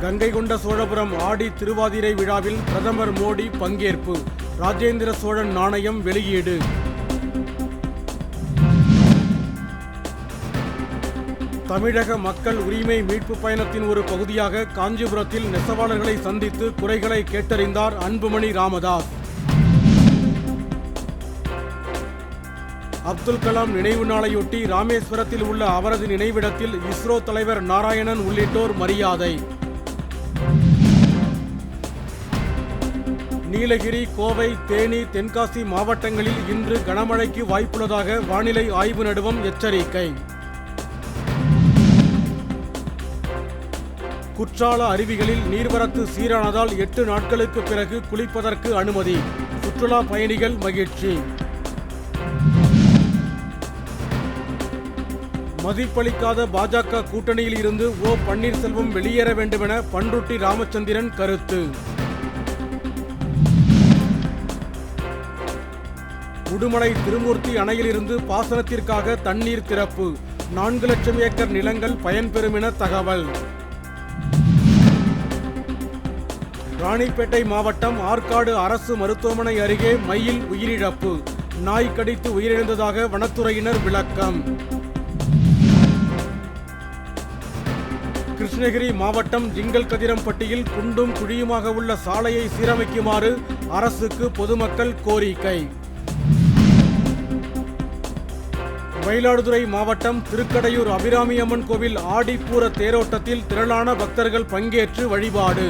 கங்கை கொண்ட சோழபுரம் ஆடி திருவாதிரை விழாவில் பிரதமர் மோடி பங்கேற்பு. ராஜேந்திர சோழன் நாணயம் வெளியீடு. தமிழக மக்கள் உரிமை மீட்பு பயணத்தின் ஒரு பகுதியாக காஞ்சிபுரத்தில் நெசவாளர்களை சந்தித்து குறைகளை கேட்டறிந்தார் அன்புமணி ராமதாஸ். அப்துல் கலாம் நினைவு நாளையொட்டி ராமேஸ்வரத்தில் உள்ள அவரது நினைவிடத்தில் இஸ்ரோ தலைவர் நாராயணன் உள்ளிட்டோர் மரியாதை. நீலகிரி கோவை தேனி தென்காசி மாவட்டங்களில் இன்று கனமழைக்கு வாய்ப்புள்ளதாக வானிலை ஆய்வு நடுவம் எச்சரிக்கை. குற்றால அருவிகளில் நீர்வரத்து சீரானதால் எட்டு நாட்களுக்கு பிறகு குளிப்பதற்கு அனுமதி. சுற்றுலா பயணிகள் மகிழ்ச்சி. மதிப்பளிக்காத பாஜக கூட்டணியில் இருந்து ஓ பன்னீர்செல்வம் வெளியேற வேண்டுமென பண்ருட்டி ராமச்சந்திரன் கருத்து. உடுமலை திருமூர்த்தி அணையிலிருந்து பாசனத்திற்காக தண்ணீர் திறப்பு. நான்கு லட்சம் ஏக்கர் நிலங்கள் பயன்பெறும் என தகவல். ராணிப்பேட்டை மாவட்டம் ஆற்காடு அரசு மருத்துவமனை அருகே மயில் உயிரிழப்பு. நாய் கடித்து உயிரிழந்ததாக வனத்துறையினர் விளக்கம். கிருஷ்ணகிரி மாவட்டம் ஜிங்கல் கதிரம்பட்டியில் குண்டும் குழியுமாக உள்ள சாலையை சீரமைக்குமாறு அரசுக்கு பொதுமக்கள் கோரிக்கை. மயிலாடுதுறை மாவட்டம் திருக்கடையூர் அபிராமியம்மன் கோவில் ஆடிப்பூர தேரோட்டத்தில் திரளான பக்தர்கள் பங்கேற்று வழிபாடு.